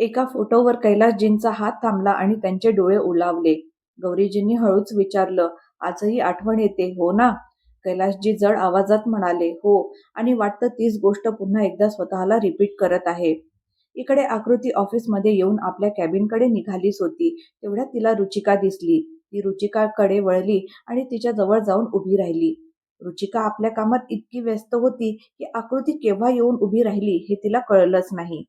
एका फोटोवर कैलासजींचा हात थांबला आणि त्यांचे डोळे ओलावले. गौरीजींनी हळूच विचारलं आजही आठवण येते हो ना? कैलासजी जड आवाजात म्हणाले हो आणि वाटतं तीच गोष्ट पुन्हा एकदा स्वतःला रिपीट करत आहे. इकडे आकृती ऑफिसमध्ये येऊन आपल्या कॅबिनकडे निघालीच होती. तेवढ्या तिला रुचिका दिसली. ती रुचिकाकडे वळली आणि तिच्या जवळ जाऊन उभी राहिली. रुचिका आपल्या कामात इतकी व्यस्त होती की आकृती केव्हा येऊन उभी राहिली हे तिला कळलंच नाही.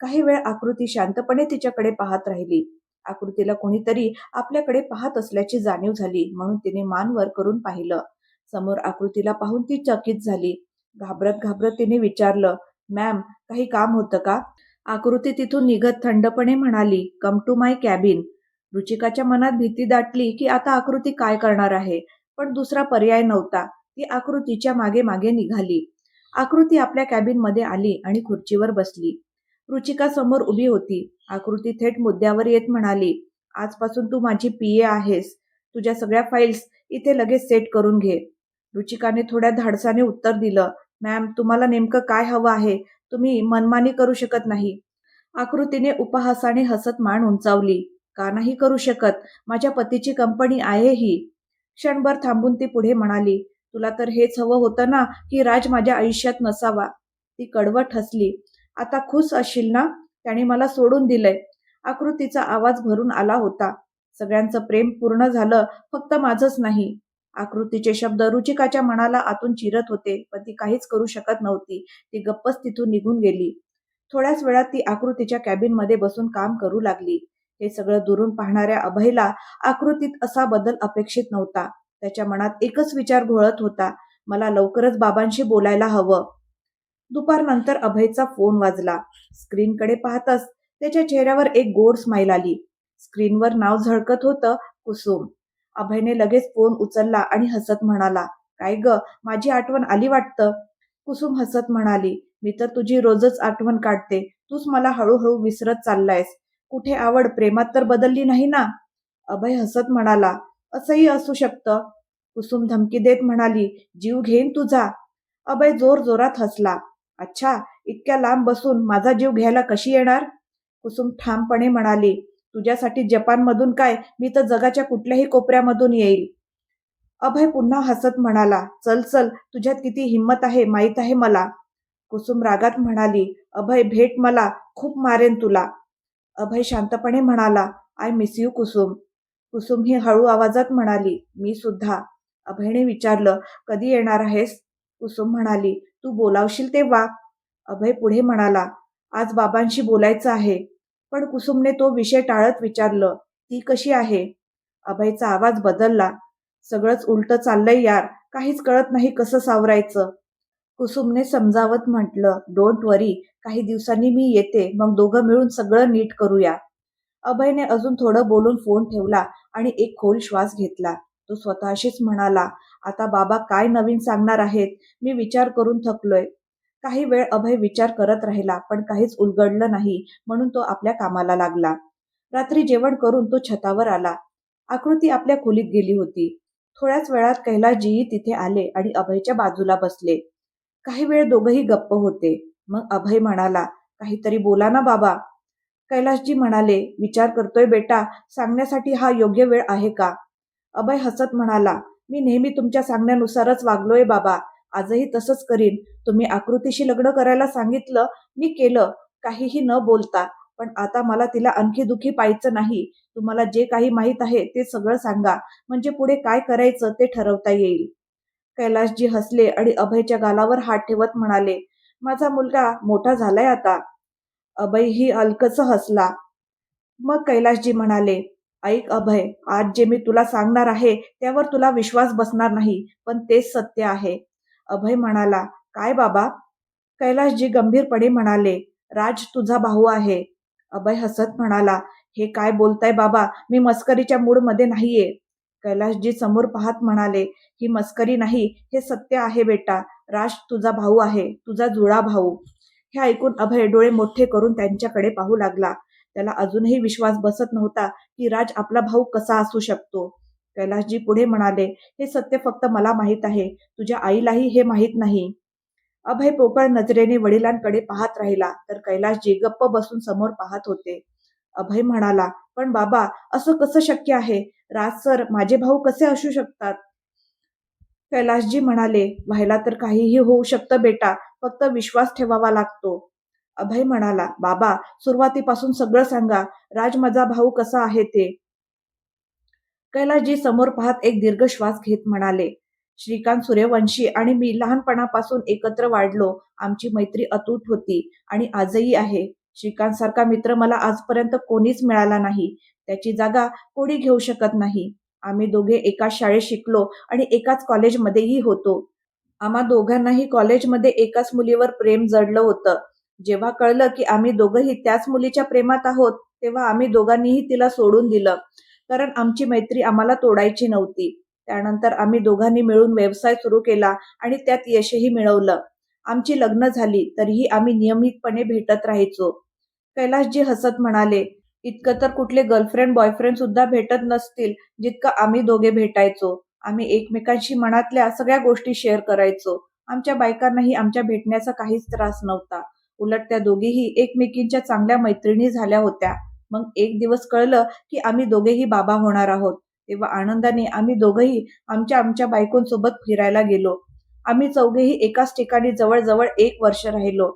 काही वेळ आकृती शांतपणे तिच्याकडे पाहत राहिली. आकृतीला कोणीतरी आपल्याकडे पाहत असल्याची जाणीव झाली म्हणून तिने मान वर करून पाहिलं. समोर आकृतीला पाहून ती चकित झाली. घाबरत घाबरत तिने विचारलं मॅम काही काम होतं का? आकृती तिथून निघत थंडपणे म्हणाली कम टू माय कॅबिन. रुचिकाच्या मनात भीती दाटली की आता आकृती काय करणार आहे पण दुसरा पर्याय नव्हता. ती आकृतीच्या मागे मागे निघाली. आकृती आपल्या कॅबिनमध्ये आली आणि खुर्चीवर बसली. रुचिका समोर उभी होती. आकृती थेट मुद्द्यावर येत म्हणाली आजपासून तू माझी पी ए आहेस. तुझ्या सगळ्या फाईल्स इथे लगेच सेट करून घे. रुचिकाने थोड्या धाडसाने उत्तर दिलं मॅम तुम्हाला नेमकं काय हवं आहे? तुम्ही मनमानी करू शकत नाही. आकृतीने उपहासाने हसत मान उंचावली का नाही करू शकत? माझ्या पतीची कंपनी आहे ही. क्षणभर थांबून ती पुढे म्हणाली तुला तर हेच हवं होतं ना की राज माझ्या आयुष्यात नसावा. ती कडवट हसली आता खुश असशील ना? त्याने मला सोडून दिलंय. आकृतीचा आवाज भरून आला होता. सगळ्यांचं प्रेम पूर्ण झालं फक्त माझंच नाही. आकृतीचे शब्द रुचिकाच्या मनाला आतून चिरत होते पण ती काहीच करू शकत नव्हती. ती गप्पच तिथून निघून गेली. थोड्याच वेळात ती आकृतीच्या कॅबिनमध्ये बसून काम करू लागली. हे सगळं दुरून पाहणाऱ्या अभयला आकृतीत असा बदल अपेक्षित नव्हता. त्याच्या मनात एकच विचार घोळत होता. मला लवकरच बाबांशी बोलायला हवं. दुपारनंतर अभयचा फोन वाजला. स्क्रीनकडे पाहताच त्याच्या चेहऱ्यावर एक गोड स्माईल आली. स्क्रीनवर नाव झळकत होतं कुसुम. अभयने लगेच फोन उचलला आणि हसत म्हणाला काय ग माझी आठवण आली वाटतं? कुसुम हसत म्हणाली मी तर तुझी रोजच आठवण काढते. तूच मला हळूहळू विसरत चाललायस. कुठे आवड प्रेमात तर बदलली नाही ना? अभय हसत म्हणाला असंही असू शकतं. कुसुम धमकी देत म्हणाली जीव घेईन तुझा. अभय जोर जोरात हसला. अच्छा इतक्या लांब बसून माझा जीव घ्यायला कशी येणार? कुसुम ठामपणे म्हणाली तुझ्यासाठी जपानमधून काय? मी तर जगाच्या कुठल्याही कोपऱ्यामधून येईल. अभय पुन्हा हसत म्हणाला चल चल तुझ्यात किती हिंमत आहे माहीत आहे मला. कुसुम रागात म्हणाली अभय भेट मला खूप मारेन तुला. अभय शांतपणे म्हणाला I miss you Kusum. Kusum ही हळू आवाजात म्हणाली मी सुद्धा. अभयने विचारलं कधी येणार आहेस? कुसुम म्हणाली तू बोलावशील तेव्हा? अभय पुढे म्हणाला आज बाबांशी बोलायचं आहे. पण कुसुमने तो विषय टाळत विचारलं ती कशी आहे? अभयचा आवाज बदलला सगळंच उलट चाललंय यार काहीच कळत नाही कसं सावरायचं. कुसुमने समजावत म्हटलं डोंट वरी काही दिवसांनी मी येते मग दोघं मिळून सगळं नीट करूया. अभयने अजून थोडं बोलून फोन ठेवला आणि एक खोल श्वास घेतला. तो स्वतःशीच म्हणाला आता बाबा काय नवीन सांगणार आहेत? मी विचार करून थकलोय. काही वेळ अभय विचार करत राहिला पण काहीच उलगडलं नाही म्हणून तो आपल्या कामाला लागला. रात्री जेवण करून तो छतावर आला. आकृती आपल्या खोलीत गेली होती. थोड्याच वेळात कैलासजीही तिथे आले आणि अभयच्या बाजूला बसले. काही वेळ दोघही गप्प होते. मग अभय म्हणाला काहीतरी बोला ना बाबा. कैलासजी म्हणाले विचार करतोय बेटा सांगण्यासाठी हा योग्य वेळ आहे का? अभय हसत म्हणाला मी नेहमी तुमच्या सांगण्यानुसारच वागलोय बाबा. आजही तसंच करीन. तुम्ही आकृतीशी लग्न करायला सांगितलं मी केलं. काहीही न बोलता. पण आता मला तिला आणखी दुखी पाहायचं नाही. तुम्हाला जे काही माहीत आहे ते सगळं सांगा. म्हणजे पुढे काय करायचं ते ठरवता येईल. कैलाशजी हसले आणि अभयच्या गालावर हात ठेवत म्हणाले माझा मुलगा मोठा झालाय आता. अभय ही अलकच हसला. मग कैलाशजी म्हणाले ऐक अभय आज जे मी तुला सांगणार आहे त्यावर तुला विश्वास बसणार नाही पण तेच सत्य आहे. अभय म्हणाला काय बाबा? कैलाशजी गंभीरपणे म्हणाले राज तुझा भाऊ आहे. अभय हसत म्हणाला हे काय बोलताय बाबा? मी मस्करीच्या मूडमध्ये नाहीये. कैलाशजी समोर पाहत म्हणाले ही मस्करी नाही हे सत्य आहे बेटा. राज तुझा भाऊ आहे तुझा जुळा भाऊ. हे ऐकून अभय डोळे मोठे करून त्यांच्याकडे पाहू लागला. त्याला अजूनही विश्वास बसत नव्हता की राज आपला भाऊ कसा असू शकतो. कैलाशजी पुढे म्हणाले हे सत्य फक्त मला माहीत आहे. तुझ्या आईलाही हे माहीत नाही. अभय पोकळ नजरेने वडिलांकडे पाहत राहिला तर कैलाशजी गप्प बसून समोर पाहत होते. अभय म्हणाला पण बाबा असं कसं शक्य आहे? राज सर माझे भाऊ कसे असू शकतात? कैलाशजी म्हणाले व्हायला तर काहीही होऊ शकतं बेटा फक्त विश्वास ठेवावा लागतो. अभय म्हणाला बाबा सुरुवातीपासून सगळं सांगा. राज माझा भाऊ कसा आहे ते? कैलासजी समोर पाहत एक दीर्घ श्वास घेत म्हणाले श्रीकांत सूर्यवंशी आणि मी लहानपणापासून एकत्र वाढलो. आमची मैत्री अतूट होती आणि आजही आहे. श्रीकांत सारखा मित्र मला आजपर्यंत कोणीच मिळाला नाही. त्याची जागा कोणी घेऊ शकत नाही. आम्ही दोघे एकाच शाळेत शिकलो आणि एकाच कॉलेजमध्येही होतो. आम्हा दोघांनाही कॉलेजमध्ये एकाच मुलीवर प्रेम जडलं होतं. जेव्हा कळलं की आम्ही दोघंही त्याच मुलीच्या प्रेमात आहोत तेव्हा आम्ही दोघांनीही तिला सोडून दिलं. कारण आमची मैत्री आम्हाला तोडायची नव्हती. त्यानंतर आम्ही दोघांनी मिळून व्यवसाय सुरू केला आणि त्यात यशही मिळवलं. आमची लग्न झाली तरीही आम्ही नियमितपणे भेटत राहायचो. कैलाशजी हसत म्हणाले इतकं तर कुठले गर्लफ्रेंड बॉयफ्रेंड सुद्धा भेटत नसतील जितकं आम्ही दोघे भेटायचो. आम्ही एकमेकांशी मनातल्या सगळ्या गोष्टी शेअर करायचो. आमच्या बायकांनाही आमच्या भेटण्याचा काहीच त्रास नव्हता. उलट त्या दोघीही एकमेकींच्या चांगल्या मैत्रिणी झाल्या होत्या. मग एक दिवस कळलं की आम्ही दोघेही बाबा होणार आहोत. तेव्हा आनंदाने आम्ही दोघंही आमच्या आमच्या बायकोंसोबत फिरायला गेलो. आम्ही चौघेही एकाच ठिकाणी जवळजवळ एक वर्ष राहिलो.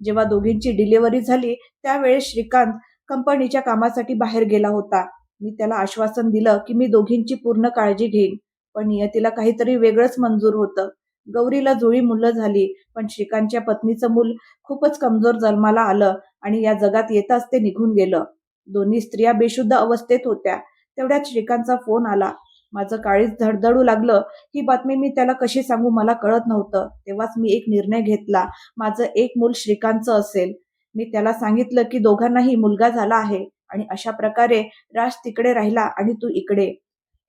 जेव्हा दोघींची डिलिव्हरी झाली त्यावेळेस श्रीकांत कंपनीच्या कामासाठी बाहेर गेला होता. मी त्याला आश्वासन दिलं की मी दोघींची पूर्ण काळजी घेईन. पण नियतीला काहीतरी वेगळंच मंजूर होतं. गौरीला जुळी मुलं झाली पण श्रीकांतच्या पत्नीचं मूल खूपच कमजोर जन्माला आलं आणि या जगात येताच ते निघून गेलं. दोन्ही स्त्रिया बेशुद्ध अवस्थेत होत्या. तेवढ्यात श्रीकांतचा फोन आला. माझं काळीच धडधडू लागलं. ही बातमी मी त्याला कशी सांगू मला कळत नव्हतं. तेव्हाच मी एक निर्णय घेतला. माझं एक मूल श्रीकांतचं असेल. मी त्याला सांगितलं की दोघांनाही मुलगा झाला आहे आणि अशा प्रकारे राज तिकडे राहिला आणि तू इकडे.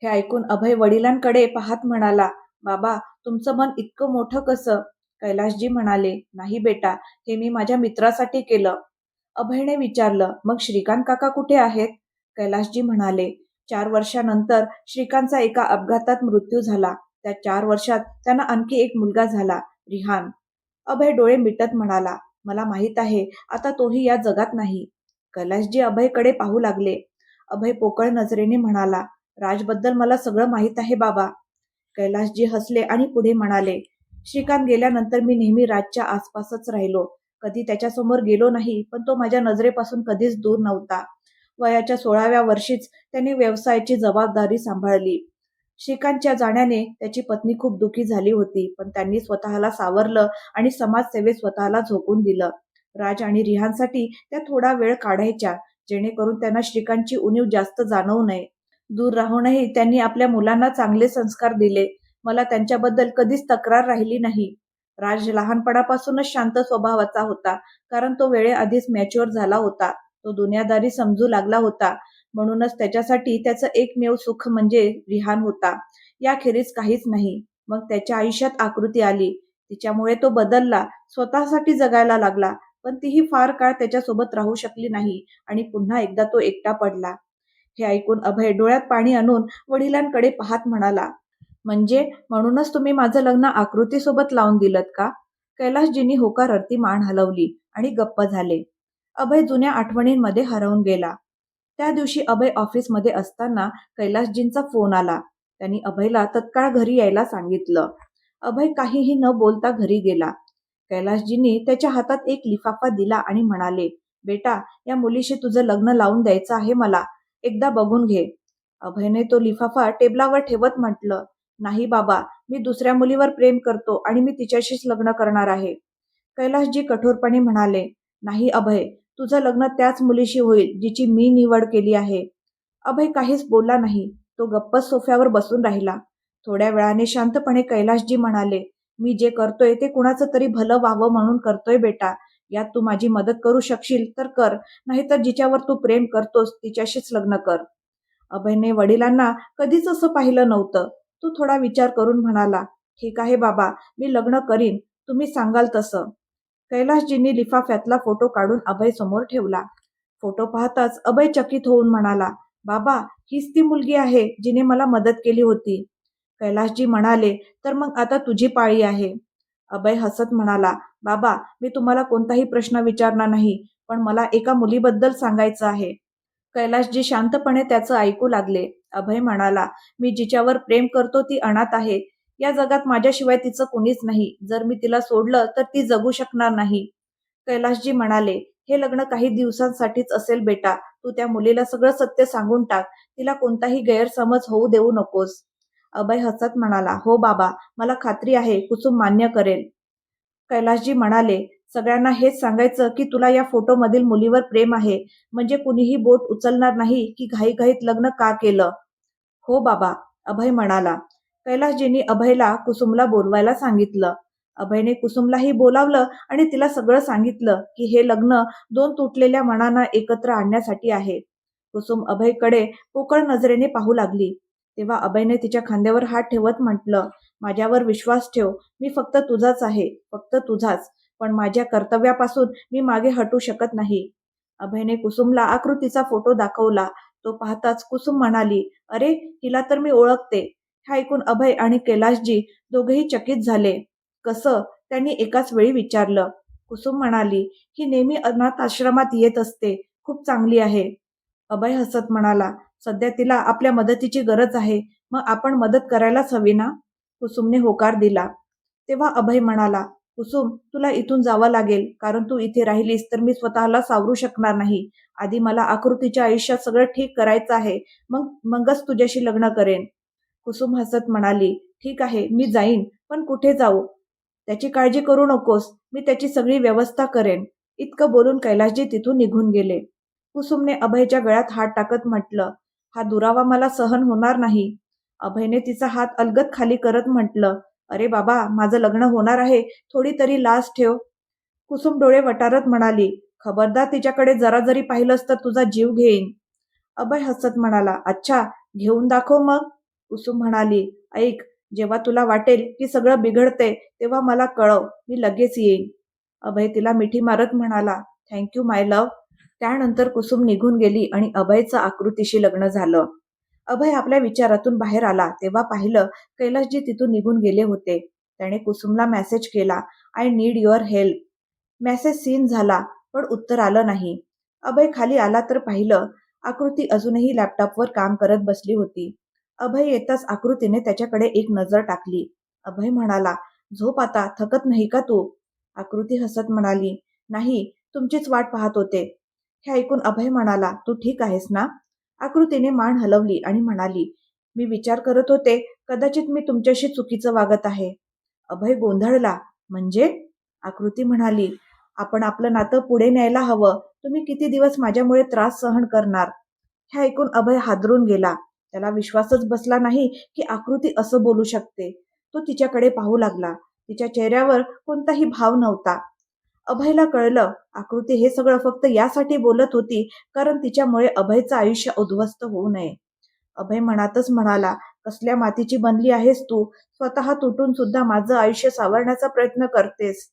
हे ऐकून अभय वडिलांकडे पाहत म्हणाला बाबा तुमचं मन इतकं मोठं कसं? कैलाशजी म्हणाले नाही बेटा हे मी माझ्या मित्रासाठी केलं. अभयने विचारलं मग श्रीकांत काका कुठे आहेत? कैलाशजी म्हणाले चार वर्षानंतर श्रीकांतचा एका अपघातात मृत्यू झाला. त्या चार वर्षात त्यांना आणखी एक मुलगा झाला रिहान. अभय डोळे मिटत म्हणाला मला माहीत आहे आता तोही या जगात नाही. कैलाशजी अभयकडे पाहू लागले. अभय पोकळ नजरेने म्हणाला राजबद्दल मला सगळं माहीत आहे बाबा. कैलासजी हसले आणि पुढे म्हणाले श्रीकांत गेल्यानंतर मी नेहमी राजच्या आसपासच राहिलो. कधी त्याच्यासमोर गेलो नाही पण तो माझ्या नजरेपासून कधीच दूर नव्हता. वयाच्या सोळाव्या वर्षीच त्याने व्यवसायाची जबाबदारी सांभाळली. श्रीकांतच्या जाण्याने त्याची पत्नी खूप दुखी झाली होती पण त्यांनी स्वतःला सावरलं आणि समाजसेवेत स्वतःला झोकून दिलं. राज आणि रिहानसाठी त्या थोडा वेळ काढायच्या जेणेकरून त्यांना श्रीकांतची उणीव जास्त जाणवू नये. दूर राहूनही त्यांनी आपल्या मुलांना चांगले संस्कार दिले. मला त्यांच्याबद्दल कधीच तक्रार राहिली नाही. राज लहानपणापासूनच शांत स्वभावाचा होता कारण तो वेळेआधीच मॅच्युअर झाला होता. तो दुनियादारी समजू लागला होता. म्हणूनच त्याच्यासाठी त्याचं एकमेव सुख म्हणजे रिहान होता. याखेरीज काहीच नाही. मग त्याच्या आयुष्यात आकृती आली. तिच्यामुळे तो बदलला. स्वतःसाठी जगायला लागला. पण तीही फार काळ त्याच्यासोबत राहू शकली नाही आणि पुन्हा एकदा तो एकटा पडला. हे ऐकून अभय डोळ्यात पाणी आणून वडिलांकडे पाहत म्हणाला म्हणजे म्हणूनच तुम्ही माझं लग्न आकृतीसोबत लावून दिलत का? कैलाशजींनी होकार अर्थी मान हलवली आणि गप्प झाले. अभय जुन्या आठवणींमध्ये हरवून गेला. त्या दिवशी अभय ऑफिसमध्ये असताना कैलाशजींचा फोन आला. त्यांनी अभयला तत्काळ घरी यायला सांगितलं. अभय काहीही न बोलता घरी गेला. कैलाशजींनी त्याच्या हातात एक लिफाफा दिला आणि म्हणाले बेटा या मुलीशी तुझं लग्न लावून द्यायचं आहे मला. एकदा बघून घे. अभयने तो लिफाफा टेबलावर ठेवत म्हटलं नाही बाबा मी दुसऱ्या मुलीवर प्रेम करतो आणि मी तिच्याशीच लग्न करणार आहे. कैलाशजी कठोरपणे म्हणाले नाही अभय तुझं लग्न त्याच मुलीशी होईल जिची मी निवड केली आहे. अभय काहीच बोलला नाही तो गप्पच सोफ्यावर बसून राहिला. थोड्या वेळाने शांतपणे कैलाशजी म्हणाले मी जे करतोय ते कुणाचं तरी भलं व्हावं म्हणून करतोय बेटा यात तू माझी मदत करू शकशील तर कर नाहीतर जिच्यावर तू प्रेम करतोस तिच्याशीच लग्न कर. अभयने वडिलांना कधीच असं पाहिलं नव्हतं. तू थोडा विचार करून म्हणाला ठीक आहे बाबा मी लग्न करीन तुम्ही सांगाल तसं. कैलाशजींनी लिफाफ्यातला फोटो काढून अभय समोर ठेवला. फोटो पाहताच अभय चकित होऊन म्हणाला बाबा हीच ती मुलगी आहे जिने मला मदत केली होती. कैलाशजी म्हणाले तर मग आता तुझी पाळी आहे. अभय हसत म्हणाला बाबा मी तुम्हाला कोणताही प्रश्न विचारणार नाही पण मला एका मुलीबद्दल सांगायचं आहे. कैलाशजी शांतपणे त्याचं ऐकू लागले. अभय म्हणाला मी जिच्यावर प्रेम करतो ती अनाथ आहे. या जगात माझ्याशिवाय तिचं कुणीच नाही. जर मी तिला सोडलं तर ती जगू शकणार नाही. कैलाशजी म्हणाले हे लग्न काही दिवसांसाठीच असेल बेटा. तू त्या मुलीला सगळं सत्य सांगून टाक. तिला कोणताही गैरसमज होऊ देऊ नकोस. अभय हसत म्हणाला हो बाबा मला खात्री आहे. कुसुम मान्य करेल. कैलाशजी म्हणाले सगळ्यांना हेच सांगायचं की तुला या फोटोमधील मुलीवर प्रेम आहे. म्हणजे कुणीही बोट उचलणार नाही की घाईघाईत लग्न का केलं? हो बाबा अभय म्हणाला. कैलाशजींनी अभयला कुसुमला बोलवायला सांगितलं. अभयने कुसुमलाही बोलावलं आणि तिला सगळं सांगितलं की हे लग्न दोन तुटलेल्या मनांना एकत्र आणण्यासाठी आहे. कुसुम अभयकडे पोकळ नजरेने पाहू लागली. तेव्हा अभयने तिच्या खांद्यावर हात ठेवत म्हटलं माझ्यावर विश्वास ठेव. मी फक्त तुझाच आहे फक्त तुझाच. पण माझ्या कर्तव्यापासून मी मागे हटू शकत नाही. अभयने कुसुमला आकृतीचा फोटो दाखवला. तो पाहताच कुसुम म्हणाली अरे हिला तर मी ओळखते. हे ऐकून अभय आणि कैलाशजी दोघेही चकित झाले. कसं? त्यांनी एकाच वेळी विचारलं. कुसुम म्हणाली ही नेहमी अनाथ आश्रमात येत असते. खूप चांगली आहे. अभय हसत म्हणाला सध्या तिला आपल्या मदतीची गरज आहे. मग आपण मदत करायलाच हवी ना? कुसुमने होकार दिला. तेव्हा अभय म्हणाला कुसुम तुला इथून जावं लागेल कारण तू इथे राहिलीस तर मी स्वतःला सावरू शकणार नाही. आधी मला आकृतीच्या आयुष्यात सगळं ठीक करायचं आहे मग मगच तुझ्याशी लग्न करेन. कुसुम हसत म्हणाली ठीक आहे मी जाईन पण कुठे जाऊ? त्याची काळजी करू नकोस मी त्याची सगळी व्यवस्था करेन. इतकं बोलून कैलाशजी तिथून निघून गेले. कुसुमने अभयच्या गळ्यात हात टाकत म्हटलं हा दुरावा मला सहन होणार नाही. अभयने तिचा हात अलगत खाली करत म्हटलं अरे बाबा माझं लग्न होणार आहे थोडी तरी लाज ठेव. कुसुम डोळे वटारत म्हणाली खबरदार तिच्याकडे जरा जरी पाहिलंस तर तुझा जीव घेईन. अभय हसत म्हणाला अच्छा घेऊन दाखव मग. कुसुम म्हणाली ऐक जेव्हा तुला वाटेल की सगळं बिघडते तेव्हा मला कळव मी लगेच येईन. अभय तिला मिठी मारत म्हणाला थँक्यू माय लव त्यानंतर कुसुम निघून गेली आणि अभयचं आकृतीशी लग्न झालं. अभय आपल्या विचारातून बाहेर आला. तेव्हा पाहिलं कैलाशजी तिथून निघून गेले होते. त्याने कुसुमला मेसेज केला I need your help message seen झाला पण उत्तर आलं नाही. अभय खाली आला तर पाहिलं आकृती अजूनही लॅपटॉपवर काम करत बसली होती. अभय येताच आकृतीने त्याच्याकडे एक नजर टाकली. अभय म्हणाला झोप आता थकत नाही का तू? आकृती हसत म्हणाली नाही तुमचीच वाट पाहत होते. हे ऐकून अभय म्हणाला तू ठीक आहेस ना? आकृतीने मान हलवली आणि म्हणाली मी विचार करत होते कदाचित मी तुमच्याशी चुकीचं वागत आहे. अभय गोंधळला. म्हणजे? आकृती म्हणाली आपण आपलं नातं पुढे न्यायला हवं. तुम्ही किती दिवस माझ्यामुळे त्रास सहन करणार? हे ऐकून अभय हादरून गेला. त्याला विश्वासच बसला नाही की आकृती असं बोलू शकते. तो तिच्याकडे पाहू लागला. तिच्या चेहऱ्यावर कोणताही भाव नव्हता. अभयला कळलं. आकृती हे सगळं फक्त यासाठी बोलत होती कारण तिच्यामुळे अभयचं आयुष्य उद्ध्वस्त होऊ नये. अभय मनातच म्हणाला कसल्या मातीची बनली आहेस तू? स्वतः तुटून सुद्धा माझं आयुष्य सावरण्याचा प्रयत्न करतेस.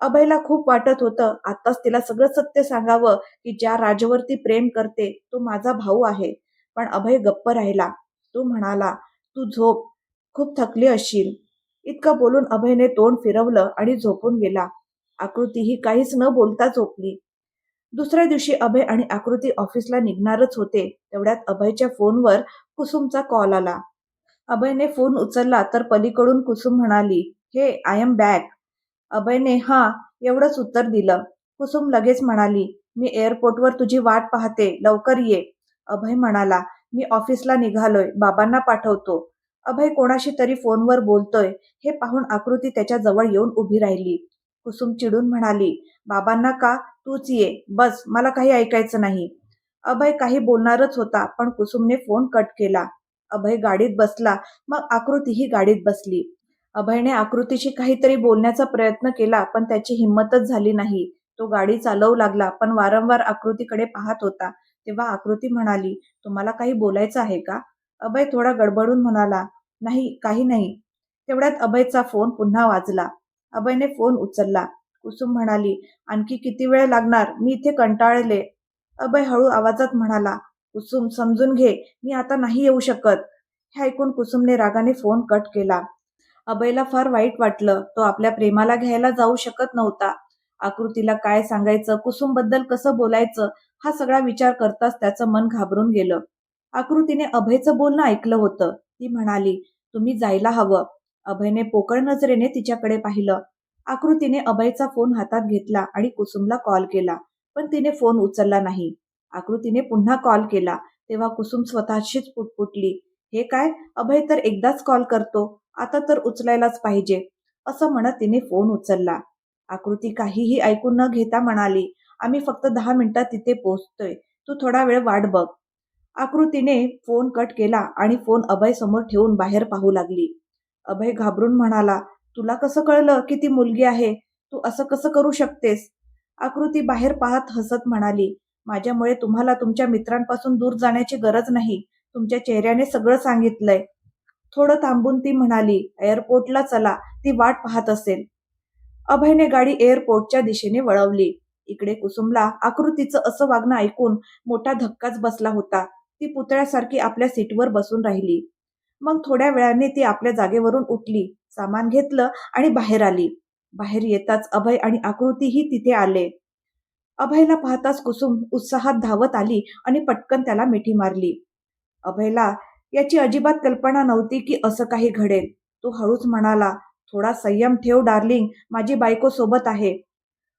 अभयला खूप वाटत होतं आताच तिला सगळं सत्य सांगावं की ज्या राजवरती प्रेम करते तो माझा भाऊ आहे. पण अभय गप्प राहिला. तो म्हणाला तू झोप. खूप थकली असशील. इतकं बोलून अभयने तोंड फिरवलं आणि झोपून गेला. आकृती ही काहीच न बोलता झोपली. दुसऱ्या दिवशी अभय आणि आकृती ऑफिसला निघणारच होते तेवढ्यात अभयच्या फोनवर कुसुमचा कॉल आला. अभयने फोन उचलला तर पलीकडून कुसुम म्हणाली हे आय एम बॅक अभयने हा एवढंच उत्तर दिलं. कुसुम लगेच म्हणाली मी एअरपोर्टवर तुझी वाट पाहते लवकर ये. अभय म्हणाला मी ऑफिसला निघालोय बाबांना पाठवतो. अभय कोणाशी तरी फोनवर बोलतोय हे पाहून आकृती त्याच्याजवळ येऊन उभी राहिली. कुसुम चिडून म्हणाली बाबांना का? तूच ये. बस मला काही ऐकायचं नाही. अभय काही बोलणारच होता पण कुसुमने फोन कट केला. अभय गाडीत बसला मग आकृतीही गाडीत बसली. अभयने आकृतीशी काहीतरी बोलण्याचा प्रयत्न केला पण त्याची हिंमतच झाली नाही. तो गाडी चालवू लागला पण वारंवार आकृतीकडे पाहत होता. तेव्हा आकृती म्हणाली तुम्हाला काही बोलायचं आहे का? अभय थोडा गडबडून म्हणाला नाही काही नाही. तेवढ्यात अभयचा फोन पुन्हा वाजला. अभयने फोन उचलला. कुसुम म्हणाली आणखी किती वेळ लागणार? मी इथे कंटाळले. अभय हळू आवाजात म्हणाला कुसुम समजून घे मी आता नाही येऊ शकत. हे ऐकून कुसुमने रागाने फोन कट केला. अभयला फार वाईट वाटलं. तो आपल्या प्रेमाला घ्यायला जाऊ शकत नव्हता. आकृतीला काय सांगायचं कुसुमबद्दल कसं बोलायचं हा सगळा विचार करताच त्याचं मन घाबरून गेलं. आकृतीने अभयचं बोलणं ऐकलं होतं. ती म्हणाली तुम्ही जायला हवं. अभयने पोकळ नजरेने तिच्याकडे पाहिलं. आकृतीने अभयचा फोन हातात घेतला आणि कुसुमला कॉल केला पण तिने फोन उचलला नाही. आकृतीने पुन्हा कॉल केला तेव्हा कुसुम स्वतःशीच पुटपुटली. हे काय? अभय तर एकदाच कॉल करतो. आता तर उचलायलाच पाहिजे. असं म्हणत तिने फोन उचलला. आकृती काहीही ऐकून न घेता म्हणाली आम्ही फक्त दहा मिनिटात तिथे पोहोचतोय. तू थोडा वेळ वाट बघ. आकृतीने फोन कट केला आणि फोन अभय समोर ठेवून बाहेर पाहू लागली. अभय घाबरून म्हणाला तुला कसं कळलं की ती मुलगी आहे? तू असं कसं करू शकतेस? आकृती बाहेर पाहत हसत म्हणाली माझ्यामुळे तुम्हाला तुमच्या मित्रांपासून दूर जाण्याची गरज नाही. तुमच्या चेहऱ्याने सगळं सांगितलंय. थोडं थांबून ती म्हणाली एअरपोर्टला चला ती वाट पाहत असेल. अभयने गाडी एअरपोर्टच्या दिशेने वळवली. इकडे कुसुमला आकृतीचं असं वागणं ऐकून मोठा धक्काच बसला होता. ती पुतळ्यासारखी आपल्या सीटवर बसून राहिली. मग थोड्या वेळाने ती आपल्या जागेवरून उठली सामान घेतलं आणि बाहेर आली. बाहेर येताच अभय आणि आकृतीही तिथे आले. अभयला पाहताच कुसुम उत्साहात धावत आली आणि पटकन त्याला मिठी मारली. अभयला याची अजिबात कल्पना नव्हती की असं काही घडेल. तो हळूच म्हणाला थोडा संयम ठेव डार्लिंग. माझी बायको सोबत आहे.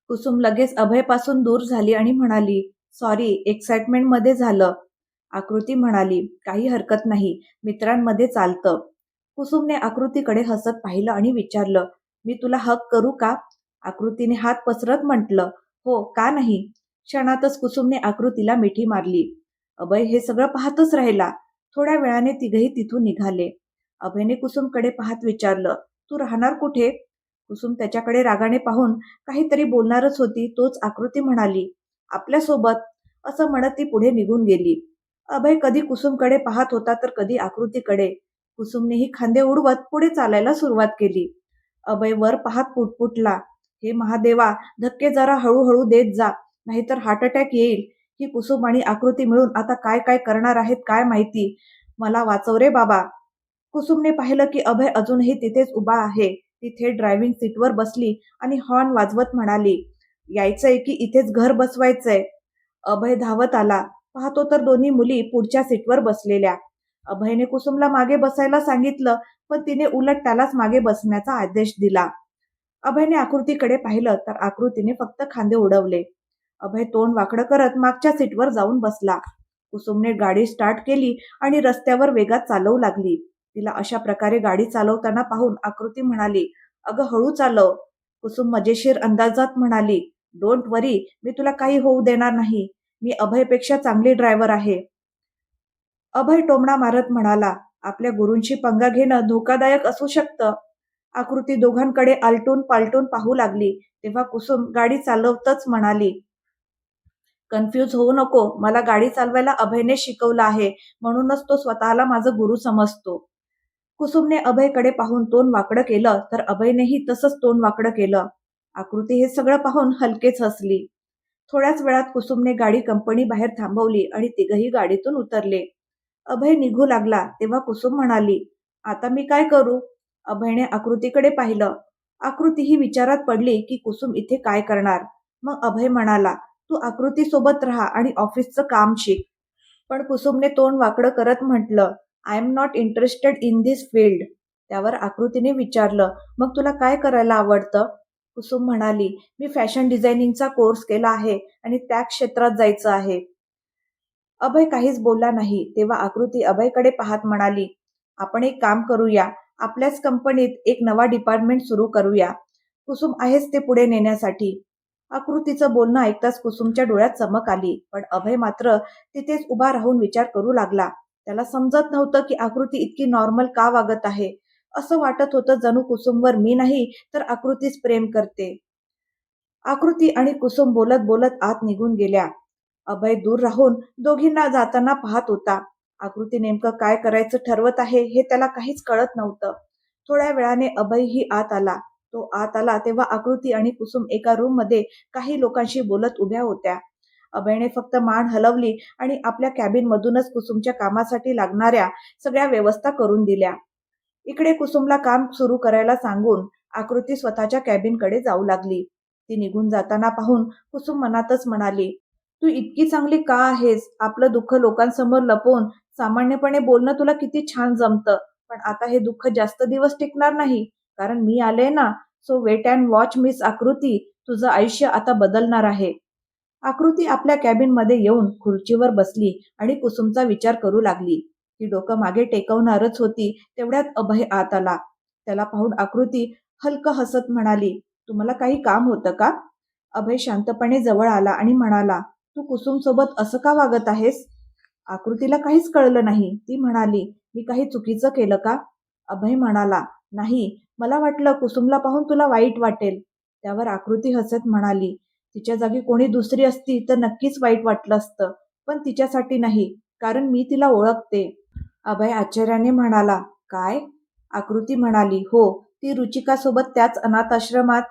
कुसुम लगेच अभयपासून दूर झाली आणि म्हणाली सॉरी एक्साइटमेंटमध्ये झालं. आकृती म्हणाली काही हरकत नाही. मित्रांमध्ये चालतं. कुसुमने आकृतीकडे हसत पाहिलं आणि विचारलं मी तुला हक करू का? आकृतीने हात पसरत म्हटलं हो का नाही? क्षणातच कुसुमने आकृतीला मिठी मारली अभय हे सगळं पाहतच राहिला. थोड्या वेळाने तिघही तिथून निघाले. अभयने कुसुमकडे पाहत विचारलं तू राहणार कुठे? कुसुम त्याच्याकडे रागाने पाहून काहीतरी बोलणारच होती तोच आकृती म्हणाली आपल्यासोबत. असं म्हणत ती पुढे निघून गेली. अभय कधी कुसुमकडे पाहत होता तर कधी आकृतीकडे. कुसुमनेही खांदे उडवत पुढे चालायला सुरुवात केली. अभय वर पाहत पुटपुटला हे महादेवा धक्के जरा हळूहळू देत जा नाहीतर हार्ट अटॅक येईल. ही कुसुम आणि आकृती मिळून आता काय काय करणार आहेत काय माहिती? मला वाचव रे बाबा. कुसुमने पाहिलं की अभय अजूनही तिथेच उभा आहे. तिथे ड्रायव्हिंग सीटवर बसली आणि हॉर्न वाजवत म्हणाली यायचंय की इथेच घर बसवायचंय. अभय धावत आला. पाहतो तर दोन्ही मुली पुढच्या सीटवर बसलेल्या. अभयने कुसुमला मागे बसायला सांगितलं पण तिने उलट त्यालाच मागे बसण्याचा आदेश दिला. अभयने आकृतीकडे पाहिलं तर आकृतीने फक्त खांदे उडवले. अभय तोंड वाकडं करत मागच्या सीटवर जाऊन बसला. कुसुमने गाडी स्टार्ट केली आणि रस्त्यावर वेगात चालवू लागली. तिला अशा प्रकारे गाडी चालवताना पाहून आकृती म्हणाली अगं हळू चालव. कुसुम मजेशीर अंदाजात म्हणाली डोंट वरी मी तुला काही होऊ देणार नाही. मी अभयपेक्षा चांगली ड्रायव्हर आहे. अभय टोमणा मारत म्हणाला आपल्या गुरूंशी पंगा घेणं धोकादायक असू शकतं. आकृती दोघांकडे आलटून पालटून पाहू लागली तेव्हा कुसुम गाडी चालवतच म्हणाली कन्फ्यूज होऊ नको मला गाडी चालवायला अभयने शिकवलं आहे म्हणूनच तो स्वतःला माझं गुरु समजतो. कुसुमने अभयकडे पाहून तोंड वाकडं केलं तर अभयनेही तसंच तोंड वाकडं केलं. आकृती हे सगळं पाहून हलकेच हसली. थोड्याच वेळात कुसुमने गाडी कंपनी बाहेर थांबवली आणि तिघही गाडीतून उतरले. अभय निघू लागला तेव्हा कुसुम म्हणाली आता मी काय करू? अभयने आकृतीकडे पाहिलं. आकृती ही विचारात पडली की कुसुम इथे काय करणार? मग अभय म्हणाला तू आकृती सोबत राहा आणि ऑफिसचं काम शिक. पण कुसुमने तोंड वाकडं करत म्हटलं I am not interested in this field त्यावर आकृतीने विचारलं मग तुला काय करायला आवडतं? कुसुम म्हणाली मी फॅशन डिझायनिंगचा कोर्स केला आहे आणि त्या क्षेत्रात जायचं आहे. अभय काहीच बोलला नाही. तेव्हा आकृती अभयकडे पाहत म्हणाली आपण एक काम करूया. आपल्याच कंपनीत एक नवा डिपार्टमेंट सुरू करूया. कुसुम आहेच ते पुढे नेण्यासाठी. आकृतीचं बोलणं ऐकताच कुसुमच्या डोळ्यात चमक आली पण अभय मात्र तिथेच उभा राहून विचार करू लागला. त्याला समजत नव्हतं की आकृती इतकी नॉर्मल का वागत आहे. असं वाटत होतं जणू कुसुमवर. मी नाही तर आकृतीच प्रेम करते. आकृती आणि कुसुम बोलत बोलत आत निघून गेल्या. अभय दूर राहून दोघींना जाताना पाहत होता. आकृती नेमकं काय करायचं ठरवत आहे हे त्याला काहीच कळत नव्हतं. थोड्या वेळाने अभयही आत आला. तो आत आला तेव्हा आकृती आणि कुसुम एका रूममध्ये काही लोकांशी बोलत उभ्या होत्या. अभयने फक्त मान हलवली आणि आपल्या कॅबिन मधूनच कुसुमच्या कामासाठी लागणाऱ्या सगळ्या व्यवस्था करून दिल्या. इकडे कुसुमला काम सुरू करायला सांगून आकृती स्वतःच्या कॅबिनकडे जाऊ लागली. ती निघून जाताना पाहून कुसुम मनातच म्हणाली तू इतकी चांगली का आहेस? आपलं दुःख लोकांसमोर लपवून सामान्यपणे बोलणं तुला किती छान जमतं. पण आता हे दुःख जास्त दिवस टिकणार नाही. कारण मी आले ना so wait and watch miss Aakriti तुझं आयुष्य आता बदलणार आहे. आकृती आपल्या कॅबिनमध्ये येऊन खुर्चीवर बसली आणि कुसुमचा विचार करू लागली. ती डोकं मागे टेकवणारच होती तेवढ्यात अभय आत आला. त्याला पाहून आकृती हलकं हसत म्हणाली तुम्हाला काही काम होतं का? अभय शांतपणे जवळ आला आणि म्हणाला तू कुसुम सोबत असं का वागत आहेस? आकृतीला काहीच कळलं नाही. ती म्हणाली मी काही चुकीचं केलं का? अभय म्हणाला नाही. मला वाटलं कुसुमला पाहून तुला वाईट वाटेल. त्यावर आकृती हसत म्हणाली तिच्या जागी कोणी दुसरी असती तर नक्कीच वाईट वाटलं असतं पण तिच्यासाठी नाही कारण मी तिला ओळखते. अभय आश्चर्याने म्हणाला काय? आकृती म्हणाली हो ती रुचिकासोबत त्याच अनाथाश्रमात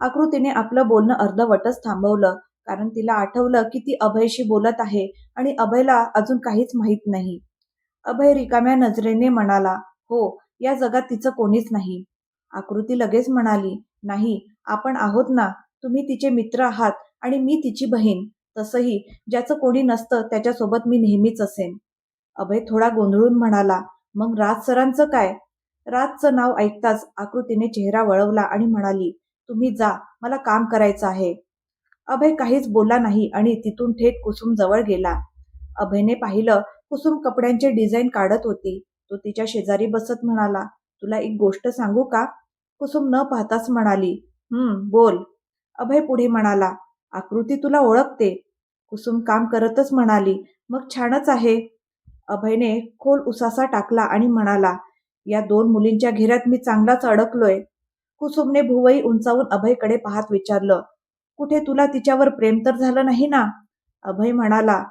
आकृतीने आपलं बोलणं अर्धवटच थांबवलं कारण तिला आठवलं की ती अभयशी बोलत आहे आणि अभयला अजून काहीच माहीत नाही. अभय रिकाम्या नजरेने म्हणाला हो या जगात तिचं कोणीच नाही. आकृती लगेच म्हणाली नाही आपण आहोत ना तुम्ही तिचे मित्र आहात आणि मी तिची बहीण. तसंही ज्याचं कोणी नसतं त्याच्यासोबत मी नेहमीच असेन. अभय थोडा गोंधळून म्हणाला मग राज सरांचं काय? राजचं नाव ऐकताच आकृतीने चेहरा वळवला आणि म्हणाली तुम्ही जा मला काम करायचं आहे. अभय काहीच बोला नाही आणि तिथून थेट कुसुम जवळ गेला. अभयने पाहिलं कुसुम कपड्यांचे डिझाईन काढत होती. तो तिच्या शेजारी बसत म्हणाला तुला एक गोष्ट सांगू का? कुसुम न पाहताच म्हणाली हम्म बोल. अभय पुढे म्हणाला आकृती तुला ओळखते. कुसुम काम करतच म्हणाली मग छानच आहे. अभयने खोल उसासा टाकला आणि म्हणाला या दोन मुलींच्या घेऱ्यात मी चांगलाच अडकलोय. कुसुमने भुवई उंचावून अभयकडे पाहत विचारलं कुठे तुला तिच्यावर प्रेम तर झालं नाही ना? अभय म्हणाला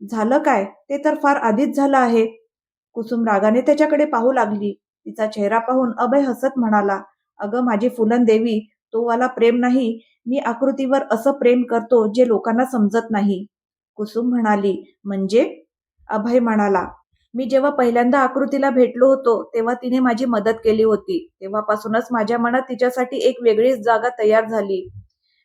झालं काय? ते तर फार आधीच झालं आहे. कुसुम रागाने त्याच्याकडे पाहू लागली. तिचा चेहरा पाहून अभय हसत म्हणाला अगं माझी फुलन देवी तो वाला प्रेम नाही. मी आकृतीवर असं प्रेम करतो जे लोकांना समजत नाही. कुसुम म्हणाली म्हणजे? अभय म्हणाला मी जेव्हा पहिल्यांदा आकृतीला भेटलो होतो तेव्हा तिने माझी मदत केली होती. तेव्हापासूनच माझ्या मनात तिच्यासाठी एक वेगळीच जागा तयार झाली.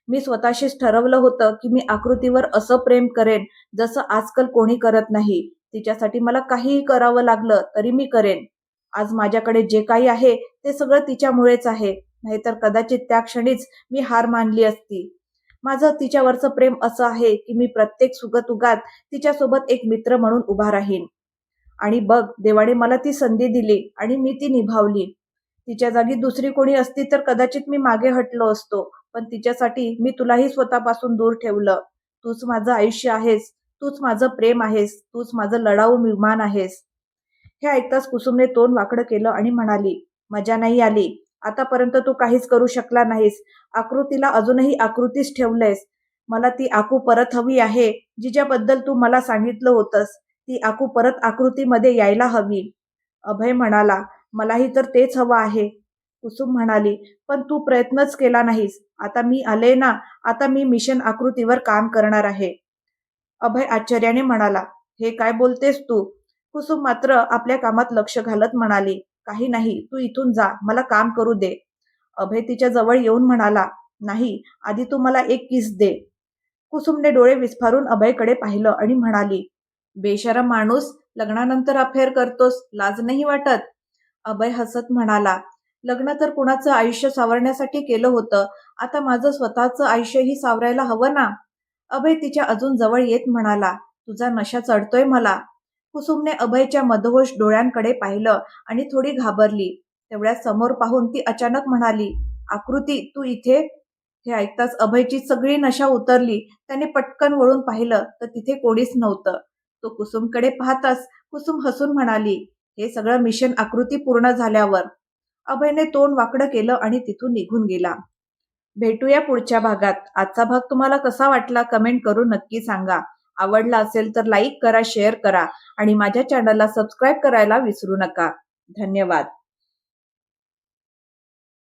मी स्वतःशीच ठरवलं होतं की मी आकृतीवर असं प्रेम करेन जसं आजकाल कोणी करत नाही. तिच्यासाठी मला काहीही करावं लागलं तरी मी करेन. आज माझ्याकडे जे काही आहे ते सगळं तिच्यामुळेच आहे. नाहीतर कदाचित त्या क्षणीच मी हार मानली असती. माझं तिच्यावरचं प्रेम असं आहे की मी प्रत्येक सुगतुगात तिच्यासोबत एक मित्र म्हणून उभा राहीन. आणि बघ देवाने मला ती संधी दिली आणि मी ती निभावली. तिच्या जागी दुसरी कोणी असती तर कदाचित मी मागे हटलो असतो पण तिच्यासाठी मी तुलाही स्वतःपासून दूर ठेवलं. तूच माझं आयुष्य आहेस तूच माझं प्रेम आहेस तूच माझं लढाऊ विमान आहेस. हे ऐकताच कुसुमने तोंड वाकडं केलं आणि म्हणाली मजा नाही आली. आतापर्यंत तू काहीच करू शकला नाहीस. आकृतीला अजूनही आकृतीच ठेवलंयस. मला ती आकू परत हवी आहे जिच्याबद्दल तू मला सांगितलं होतंस. ती आकू परत आकृतीमध्ये यायला हवी. अभय म्हणाला मलाही तर तेच हवं आहे. कुसुम म्हणाली पण तू प्रयत्नच केला नाहीस. आता मी आले ना आता मी मिशन आकृतीवर काम करणार आहे. अभय आश्चर्याने म्हणाला हे काय बोलतेस तू? कुसुम मात्र आपल्या कामात लक्ष घालत म्हणाली काही नाही तू इथून जा मला काम करू दे. अभय तिच्या जवळ येऊन म्हणाला नाही आधी तू मला एक किस दे. कुसुमने डोळे विस्फारून अभयकडे पाहिलं आणि म्हणाली बेशरम माणूस लग्नानंतर अफेअर करतोस लाज नाही वाटत? अभय हसत म्हणाला लग्न तर कुणाचं आयुष्य सावरण्यासाठी केलं होतं आता माझं स्वतःचं आयुष्यही सावरायला हवं ना? अभय तिच्या अजून जवळ येत म्हणाला तुझा नशा चढतोय मला. कुसुमने अभयच्या मधोश डोळ्यांकडे पाहिलं आणि थोडी घाबरली. तेवढ्या समोर पाहून ती अचानक म्हणाली आकृती तू इथे हे ऐकताच अभयची सगळी नशा उतरली. त्याने पटकन वळून पाहिलं तर तिथे कोणीच नव्हतं. तो कुसुमकडे पाहताच कुसुम हसून म्हणाली हे सगळं मिशन आकृती पूर्ण झाल्यावर. अभयने तोंड वाकडं केलं आणि तिथून निघून गेला. भेटूया पुढच्या भागात. आजचा भाग तुम्हाला कसा वाटला कमेंट करून नक्की सांगा. आवडला असेल तर लाईक करा शेअर करा आणि माझ्या चॅनलला सबस्क्राईब करायला विसरू नका. धन्यवाद.